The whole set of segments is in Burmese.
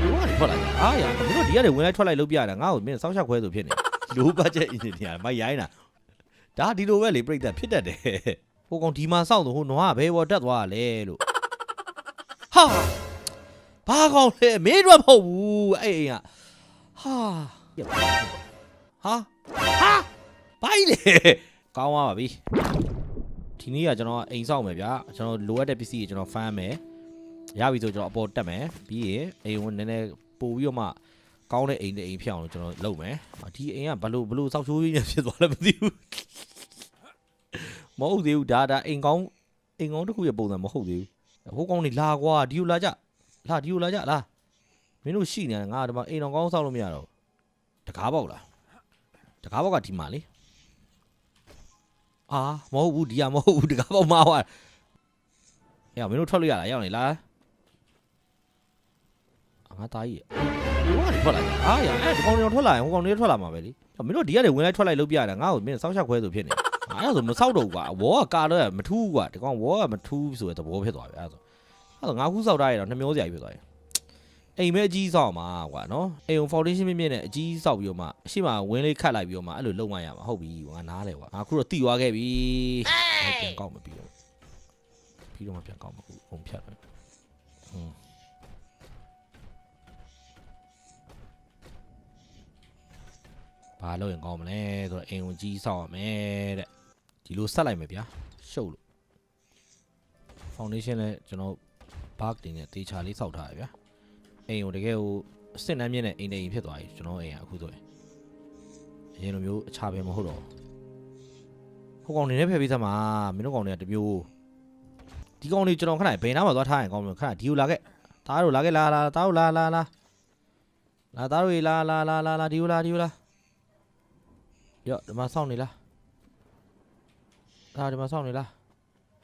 ဘာတွေထွက်လာကြအားရမင်းတို့ဒီကနေဝင်လိုက်ထွက်လိုက်လုပ်ပြတာငါ့ကိုမင်းစောင်းရှောက်ခွဲဆိုဖြစ်နေလိုဘတ်ဂျက်အင်ဂျင်နီယာမိုက်ရိုင်းတာဒါဒီလိုပဲလေပြိတ္တဖြစ်တတ်တယ်ဟိုကောင်ဒီမှာစောင့်တော့ဟိုနွားကဘယ်ပေါ်တက်သွားလဲလို့ဟာဘာကောင်လဲမင်းတို့မဟုတ်ဘူးအဲ့အိမ်ကဟာဟာဟာဘိုင်းလေကောင်းသွားပါပြီဒီနေ့ကကျွန်တော်အိမ်ဆောက်မယ်ဗျာကျွန်တော်လိုအပ်တဲ့ပစ္စည်းတွေကျွန်တော်ဖမ်းမယ် ရပြီဆိုကျွန်တော်အပေါ်တက်မယ်ပြီးရင်အိမ်ဝင်နည်းနည်းပို့ပြီးတော့မှကောင်းတဲ့အိမ်တဲ့အိမ်ဖြစ်အောင်လို့ကျွန်တော်လုပ်မယ်ဒီအိမ်ကဘလို့ဘလို့စောက်ချိုးကြီးနေဖြစ်သွားလဲမသိဘူးမဟုတ်သေးဘူးဒါဒါအိမ်ကောင်းအိမ်ကောင်းတစ်ခုရဲ့ပုံစံမဟုတ်သေးဘူးဟိုကောင်းနေလာကွာဒီကိုလာကြလာဒီကိုလာကြလာမင်းတို့ရှိနေတယ်ငါဒီမှာအိမ်တော်ကောင်းဆောက်လို့မရတော့တကားပေါက်လားတကားပေါက်ကဒီမှာလေအာမဟုတ်ဘူးဒီကမဟုတ်ဘူးတကားပေါက်မှာဟွာအေးမင်းတို့ထွက်လို့ရလားရောက်နေလား ငါသားကြီးဟိုကနေထွက်လာကြအားရအဲ့ဒီကောင်တွေထွက်လာရင်ဟိုကောင်တွေထွက်လာမှာပဲလေမင်းတို့ဒီကနေဝင်လိုက်ထွက်လိုက်လုပ်ပြတာငါ့ကိုမင်းစောင်းရှောက်ခွဲဆိုဖြစ်နေအဲ့ဒါဆိုမစောက်တော့ဘူးကွာဝေါ်ကကာတော့မထူးဘူးကွာဒီကောင်ဝေါ်ကမထူးဆိုတဲ့သဘောဖြစ်သွားပြီအဲ့ဒါဆိုအဲ့ဒါငါခုစောက်ထားရတော့နှမျောစရာကြီးဖြစ်သွားပြီအိမ်မဲအကြီးစောက်မှာကွာနော်အိမ်ုံ foundation မြင့်မြင့်နဲ့အကြီးစောက်ပြီးတော့မှအရှိမဝင်းလေးခတ်လိုက်ပြီးတော့မှအဲ့လိုလုပ်မှရမှာဟုတ်ပြီငါနားလဲကွာငါခုတော့တိသွားခဲ့ပြီပြန်ကောက်မပြီးတော့ပြီးတော့မှပြန်ကောက်မဟုတ်ဘုံဖြတ်တယ်ဟွန်း ဘာလို့ရင်ကောင်းမလဲဆိုတော့အိမ်ဝင်ကြီးဆောက်ရမယ်တဲ့ဒီလိုဆက်လိုက်မယ်ဗျာရှုပ်လို့ foundation လည်းကျွန်တော် bug တင်နဲ့တေချာလေးဆောက်ထားရဗျာအိမ်ကိုတကယ်ကိုအစစ်နှမ်းမြင့်တဲ့အိမ်တိမ်ဖြစ်သွားပြီကျွန်တော်အိမ်ကအခုဆိုရင်အရင်လိုမျိုးအခြားပဲမဟုတ်တော့ဟိုကောင်နေနဲ့ဖယ်ပေးသမှာမင်းတို့ကောင်တွေကတမျိုးဒီကောင်တွေကျွန်တော်ခဏဘယ်နားမှာသွားထားရင်ကောင်းမလို့ခဏဒီကိုလာခဲ့တားတို့လာခဲ့လာလာတားတို့လာလာလာလာတားတို့လာလာလာလာလာဒီကိုလာဒီကိုလာ ရော့ဒီမှာစောင့်နေလားအာဒီမှာစောင့်နေလား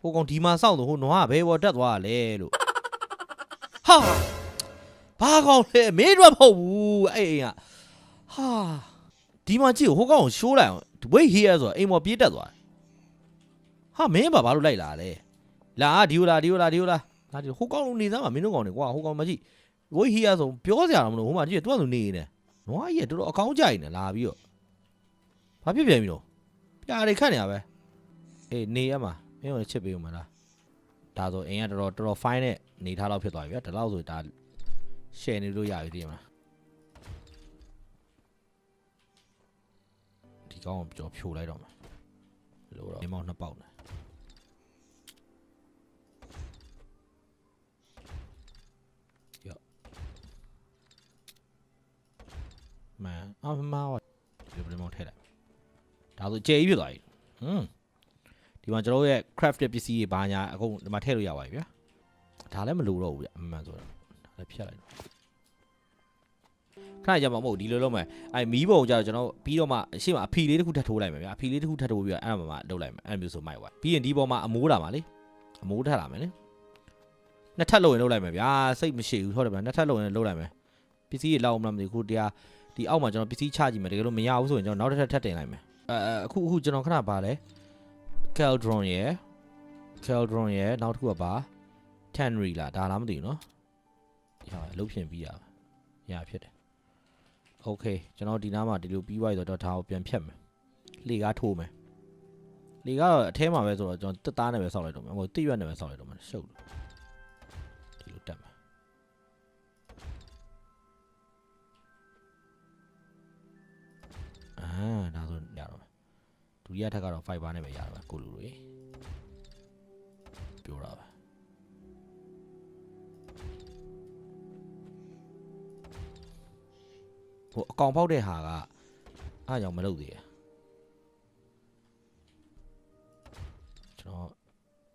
ဟိုကောင်ဒီမှာစောင့်တော့ဟိုနွားကဘယ်ပေါ်တက်သွားလဲလို့ဟာဘာကောင်လဲမင်းတို့မဟုတ်ဘူးအဲ့အိမ်ကဟာဒီမှာကြည့်ဟိုကောင်ကိုရှိုးလိုက်အောင် wait here ဆိုတော့အိမ်ပေါ်ပြေးတက်သွားတယ်ဟာမင်းဘာဘာလို့လိုက်လာလဲလာဒီလိုလာဒီလိုလာဒီလိုလာလာဒီဟိုကောင်လုံးနေသားမှာမင်းတို့ကောင်နေကွာဟိုကောင်မကြည့် wait here ဆိုပြောစရာတော့မလိုဟိုမှာကြည့်သူကသူနေနေတယ်နွားကြီးကတော်တော်အကောင်းကြိုက်နေလာပြီးတော့ ဘာဖြစ်ပြန်ပြီတော့ပြားတွေခတ်နေရပဲအေးနေရမှာမင်းတို့ချစ်ပေးဦးမလားဒါဆိုအင်းကတော်တော်တော်တော် fine နဲ့နေထားတော့ဖြစ်သွားပြီဗျာဒါတော့ဆိုဒါ share နေလို့ရပြီတည်မလားဒီကောင်ကိုကျွန်တော်ဖြိုလိုက်တော့မှာလို့တော့အမောင်းနှစ်ပေါက်နဲ့ယောမန်အမမောဒီလိုဘယ်မောင်းထည့်လိုက် ဒါဆိုကြဲကြီးဖြစ်သွားပြီဟွန်းဒီမှာကျွန်တော်တို့ရဲ့ crafted ပစ္စည်းတွေဘာညာအကုန်ဒီမှာထည့်လို့ရပါပြီဗျာဒါလည်းမလိုတော့ဘူးဗျအမှန်ဆိုတော့ဒါလည်းဖြတ်လိုက်တော့ခဏကြာမှမဟုတ်ဒီလိုလုပ်မယ်အဲမီးပုံကြတော့ကျွန်တော်ပြီးတော့မှအရှိမအဖီလေးတစ်ခုထပ်ထိုးလိုက်မယ်ဗျာအဖီလေးတစ်ခုထပ်ထိုးပြီးတော့အဲ့ဒါမှမှလုပ်လိုက်မယ်အဲ့မျိုးဆိုမိုက်သွားပြီးရင်ဒီပေါ်မှာအမိုးလာမှာလေအမိုးထပ်လာမယ်လေနှစ်ထပ်လုပ်ရင်လုပ်လိုက်မယ်ဗျာစိတ်မရှိဘူးဟုတ်တယ်ဗျာနှစ်ထပ်လုပ်ရင်လုပ်လိုက်မယ်ပစ္စည်းတွေလောက်အောင်မလားမသိဘူးခုတရားဒီအောက်မှာကျွန်တော်ပစ္စည်းချကြည့်မယ်တကယ်လို့မရဘူးဆိုရင်ကျွန်တော်နောက်တစ်ထပ်ထပ်တင်လိုက်မယ် အဲအခုအခုကျွန်တော်ခဏပါလဲ Caldron ရယ် Caldron ရယ်နောက်တစ်ခုကပါ Tannery လားဒါလားမသိဘူးเนาะရပါလုတ်ဖြင်ပြီးရပါရဖြစ်တယ် Okay ကျွန်တော်ဒီနားမှာဒီလိုပြီးသွားပြီဆိုတော့ဒါကိုပြန်ဖြတ်မယ်လေကားထိုးမယ်လေကားတော့အထဲမှာပဲဆိုတော့ကျွန်တော်တက်သားနဲ့ပဲဆောက်လိုက်တော့မယ်ဟိုတိရွက်နဲ့ပဲဆောက်လိုက်တော့မယ်ရှုပ်လို့ ဒုတိယထပ်ကတော့ fiber နဲ့ပဲရတော့ကိုလူတွေပြောတာပဲဟိုအကောင်ပေါက်တဲ့ဟာကအားကြောင့်မလုပ်သေးရကျွန်တော်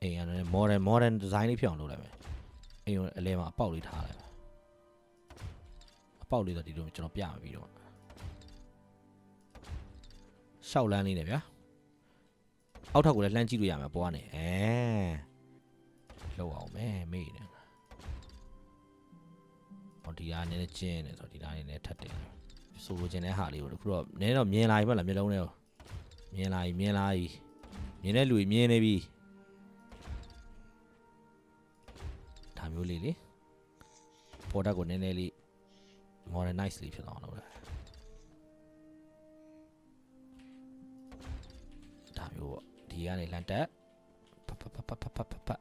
အိမ်ရတယ် modern modern design လေးဖြစ်အောင်လုပ်လိုက်မယ်အိမ်ကိုအလဲမှာအပေါက်လေးထားလိုက်မယ်အပေါက်လေးတော့ဒီလိုကျွန်တော်ပြမှာပြီးတော့ရှောက်လန်းလေးနဲ့ဗျာ အောက်ထပ်ကိုလည်းလှမ်းကြည့်လို့ရမှာပေါ်ကနေအဲလောက်အောင်မဲမေ့နေဟောဒီဟာနည်းနည်းကျင်းနေဆိုတော့ဒီဟာနည်းနည်းထပ်တယ်ဆိုလိုချင်တဲ့ဟာလေးကိုအခုတော့နည်းတော့မြင်လာပြီမဟုတ်လားမျက်လုံးထဲကိုမြင်လာပြီမြင်လာပြီမြင်တဲ့လူကြီးမြင်နေပြီဒါမျိုးလေးလေပေါ်တက်ကိုနည်းနည်းလေး modernize လေးဖြစ်သွားအောင်လုပ်တယ်ဒါမျိုးပေါ့ ဒီကနေလန်တက်ဖတ်ဖတ်ဖတ်ဖတ်ဖတ်ဖတ်ဖတ်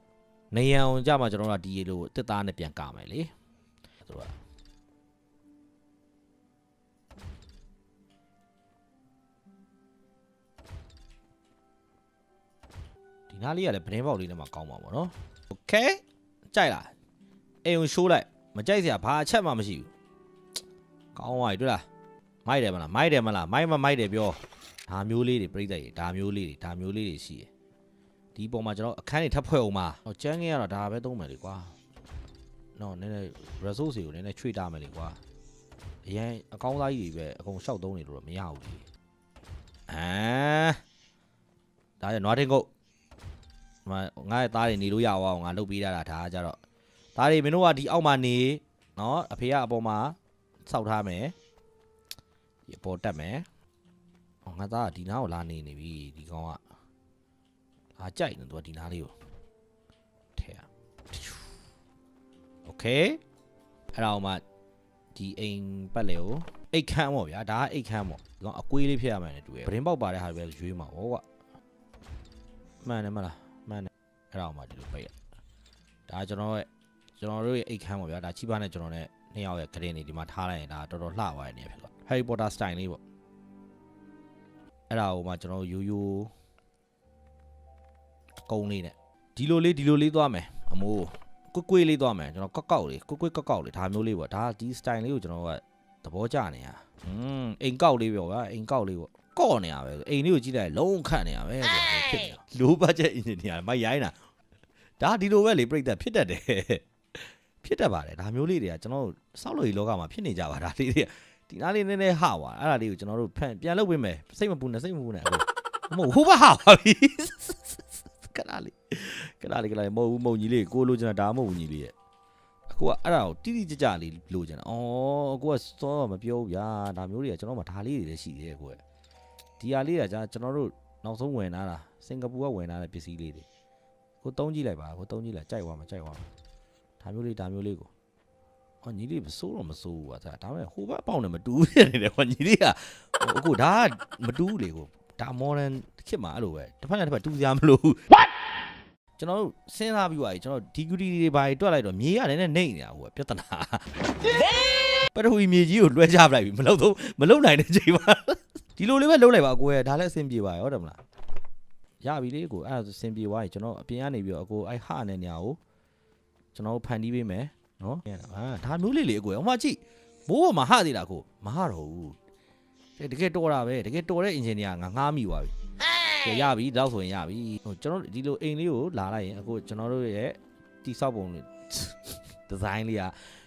နေရန်အောင်ကြမှာကျွန်တော်တို့ကဒီလိုတစ်သားနဲ့ပြန်ကမယ်လေသူတို့ကဒီနားလေးကလည်းဗတင်းပေါက်လေးနဲ့မှကောင်းပါပါနော်โอเคကြိုက်လားအိမ်ကိုရှိုးလိုက်မကြိုက်စရာဘာအချက်မှမရှိဘူးကောင်းသွားပြီတွေ့လားမိုက်တယ်မလားမိုက်တယ်မလားမိုက်မမိုက်တယ်ပြော ဒါမျိုးလေးတွေပြိတ္တရေဒါမျိုးလေးတွေဒါမျိုးလေးတွေရှိတယ်ဒီပုံမှာကျွန်တော်အခန်းတွေထပ်ဖွဲ့အောင်ပါဟောကျန်းကြီးကတော့ဒါပဲသုံးမယ်လေကွာနော်နည်းနည်း resource တွေကိုနည်းနည်းချွေတာမယ်လေကွာအရင်အကောင်းသားကြီးတွေပဲအကုန်ရှောက်သုံးနေလို့တော့မရဘူးလေအာဒါရနွားတင်ကုတ်ဒီမှာငါ့ရဲ့သားတွေနေလို့ရအောင်ငါလုပ်ပေးတာဒါကကြတော့သားတွေမင်းတို့ကဒီအောက်မှာနေနော်အဖေကအပေါ်မှာစောက်ထားမယ်ဒီအပေါ်တက်မယ်ဟော ငါသားကဒီနားကိုလာနေနေပြီဒီကောင်ကလာကြိုက်နေသူကဒီနားလေးကိုထဲရโอเคအဲ့ဒါအောင်မှဒီအိမ်ပတ်လေကိုအိတ်ခမ်းပေါ့ဗျာဒါကအိတ်ခမ်းပေါ့ဒီကောင်အကွေးလေးဖြစ်ရမယ်နဲ့တူရယ်ဗရင်ပေါက်ပါတဲ့ဟာတွေပဲရွေးမှာဟောကွာမှန်တယ်မလားမှန်တယ်အဲ့ဒါအောင်မှဒီလိုပိတ်ရဒါကကျွန်တော်ရဲ့ကျွန်တော်တို့ရဲ့အိတ်ခမ်းပေါ့ဗျာဒါချိပါနဲ့ကျွန်တော်နဲ့နှစ်ယောက်ရဲ့ဂရင်နေဒီမှာထားလိုက်ရင်ဒါတော်တော်လှသွားတဲ့နေရာဖြစ်သွား Harry Potter style လေးပေါ့ အဲ့ဒါကိုမှကျွန်တော်ရိုးရိုးကုန်းလေးနဲ့ဒီလိုလေးဒီလိုလေးသွားမယ်အမိုးကွကွေးလေးသွားမယ်ကျွန်တော်ကောက်ကောက်လေးကွကွေးကောက်ကောက်လေးဒါမျိုးလေးပေါ့ဒါဒီ style လေးကိုကျွန်တော်ကသဘောကျနေရอืมအိမ်ကောက်လေးပြောဗျာအိမ်ကောက်လေးပေါ့ကော့နေရပဲအိမ်လေးကိုကြည့်လိုက်လုံးခန့်နေရပဲဆိုတော့ဖြစ်နေတာ low budget engineer မိုက်ရိုင်းတာဒါဒီလိုပဲလေပြိတ္တဖြစ်တတ်တယ်ဖြစ်တတ်ပါတယ်ဒါမျိုးလေးတွေကကျွန်တော်တို့စောက်လို့ဒီလောကမှာဖြစ်နေကြပါဒါလေးတွေက ဒီနားလေးနည်းနည်းဟပါအဲ့ဒါလေးကိုကျွန်တော်တို့ဖန်ပြန်လုပ်ပေးမယ်စိတ်မပူနဲ့စိတ်မပူနဲ့အခုမဟုတ်ဟိုဘဟပါပြီကလာလေးကလာလေးကလာလေးမဟုတ်ဘူးမဟုတ်ကြီးလေးကိုလိုချင်တာဒါမှမဟုတ်ဘူးကြီးလေးရဲ့အခုကအဲ့ဒါကိုတိတိကျကျလေးလိုချင်တာဩအခုကစောမပြောဘူးဗျာဒါမျိုးတွေကကျွန်တော်မှဒါလေးတွေလည်းရှိသေးတယ်ကိုကဒီဟာလေးကကျွန်တော်တို့နောက်ဆုံးဝင်လာတာစင်ကာပူကဝင်လာတဲ့ပစ္စည်းလေးတွေကိုတုံးကြည့်လိုက်ပါကိုတုံးကြည့်လိုက်ကြိုက်သွားမှာကြိုက်သွားမှာဒါမျိုးလေးဒါမျိုးလေးကို ဟောညီလေးမစိုးတော့မစိုးဘူးကွာဒါဒါပေမဲ့ဟိုဘက်အပေါက်နဲ့မတူးဖြစ်နေတယ်ကွာညီလေးကဟိုအခုဒါကမတူးလေကိုဒါ modern ခစ်မှာအဲ့လိုပဲတစ်ဖက်နဲ့တစ်ဖက်တူးစရာမလိုဘူး what ကျွန်တော်တို့စဉ်းစားပြီးသွားပြီကျွန်တော် degree တွေဘာတွေတွက်လိုက်တော့မြေကလည်းနဲ့နေနေတာဟိုပြဿနာပထဝီမြေကြီးကိုလွှဲချပလိုက်ပြီမလုပ်တော့မလုပ်နိုင်တဲ့ချိန်မှာဒီလိုလေးပဲလုပ်လိုက်ပါကိုယ်ဒါလည်းအဆင်ပြေပါရောဟုတ်တယ်မလားရပြီလေကိုအဲ့ဒါဆိုအဆင်ပြေသွားပြီကျွန်တော်အပြင်ကနေပြီးတော့အကိုအဲ့ဟာနဲ့ညာကိုကျွန်တော်တို့ဖန်တီးပေးမယ် နော်ဟာဒါမျိုးလေးလေအကိုအမကြည့်မိုးပေါ်မှာဟသေးတာကိုမဟတော့ဘူးတကယ်တော်တာပဲတကယ်တော်တဲ့အင်ဂျင်နီယာငါငားမိသွားပြီကဲရပြီတော့ဆိုရင်ရပြီဟိုကျွန်တော်ဒီလိုအိမ်လေးကိုလာလိုက်ရင်အခုကျွန်တော်တို့ရဲ့တိဆောက်ပုံလေးဒီဇိုင်းလေးက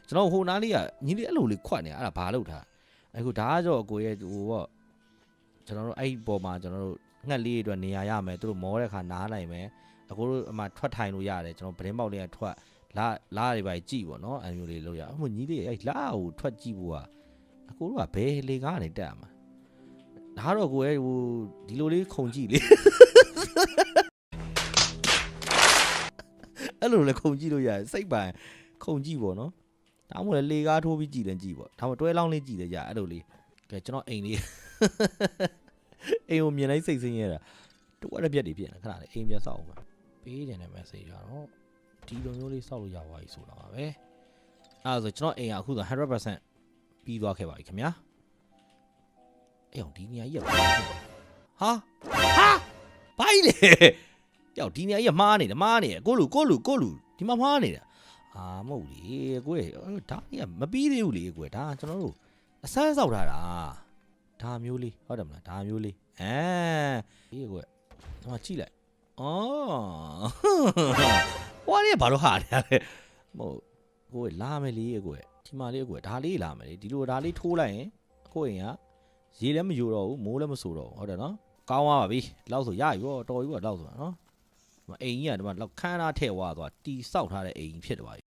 ကျွန်တော်ဟိုနားလေးကညီလေးအဲ့လိုလေးခွတ်နေအဲ့ဒါဘာလုပ်ထားအခုဒါကကြောအကိုရဲ့ဟိုပေါ့ကျွန်တော်တို့အဲ့ပေါ်မှာကျွန်တော်တို့ငှက်လေးတွေအတွက်နေရာရမယ်သူတို့မောတဲ့ခါနားနိုင်မယ်အခုတို့အမှထွက်ထိုင်လို့ရတယ်ကျွန်တော်ဗတင်းပေါက်လေးကထွက် လာလာတွေပါကြည့်ပေါ့နော်အဲ့မျိုးလေးလို့ရအမညီလေးအဲ့လာကိုထွက်ကြည့်ဖို့ကအကိုတို့ကဘယ်လေကားကနေတက်ရမှာဒါတော့ကိုရဲ့ဟိုဒီလိုလေးခုံကြည့်လေအဲ့လိုလေခုံကြည့်လို့ရတယ်စိတ်ပိုင်ခုံကြည့်ပေါ့နော်ဒါမှမဟုတ်လေကားထိုးပြီးကြည့်လည်းကြည့်ပေါ့ဒါမှတွဲလောင်းလေးကြည့်လည်းရအဲ့လိုလေးကဲကျွန်တော်အိမ်လေးအိမ်ကိုမြင်လိုက်စိတ်ဆင်းရဲတာတူရတဲ့ပြက်တွေဖြစ်နေခဏလေးအိမ်ပြန်ဆောက်အောင်ပါပေးတယ်နဲ့ message ရတော့ ဒီလိုမျိုးလေးစောက်လို့ရပါပြီဆိုတာပါပဲအဲ့ဒါဆိုကျွန်တော်အိမ်ကအခုဆို100%ပြီးသွားခဲ့ပါပြီခင်ဗျာအေးအောင်ဒီနေရာကြီးကဘာလဲဟာဟာဘာကြီးလဲယောက်ဒီနေရာကြီးကမှားနေတယ်မှားနေတယ်ကိုလူကိုလူကိုလူဒီမှာမှားနေတာအာမဟုတ်လေကိုယ်ဒါကြီးကမပြီးသေးဘူးလေကိုယ်ဒါကျွန်တော်တို့အဆန်းဆောက်ထားတာဒါမျိုးလေးဟုတ်တယ်မလားဒါမျိုးလေးအဲအေးကိုယ်ဒီမှာကြည့်လိုက်အော် ဟွာလေးကဘာလို့ဟာနေရလဲမဟုတ်ကိုယ်လာမယ်လေကိုယ်ဒီမှာလေးကိုယ်ဒါလေးလာမယ်လေဒီလိုဒါလေးထိုးလိုက်ရင်ကိုယ်ရင်ကရေလည်းမယူတော့ဘူးမိုးလည်းမဆူတော့ဘူးဟုတ်တယ်နော်ကောင်းသွားပါပြီလောက်ဆိုရပြီပေါ့တော်ပြီပေါ့လောက်ဆိုတာနော်ဒီမှာအိမ်ကြီးကဒီမှာလောက်ခန်းသားထဲ့သွားသွားတီဆောက်ထားတဲ့အိမ်ကြီးဖြစ်သွားပြီ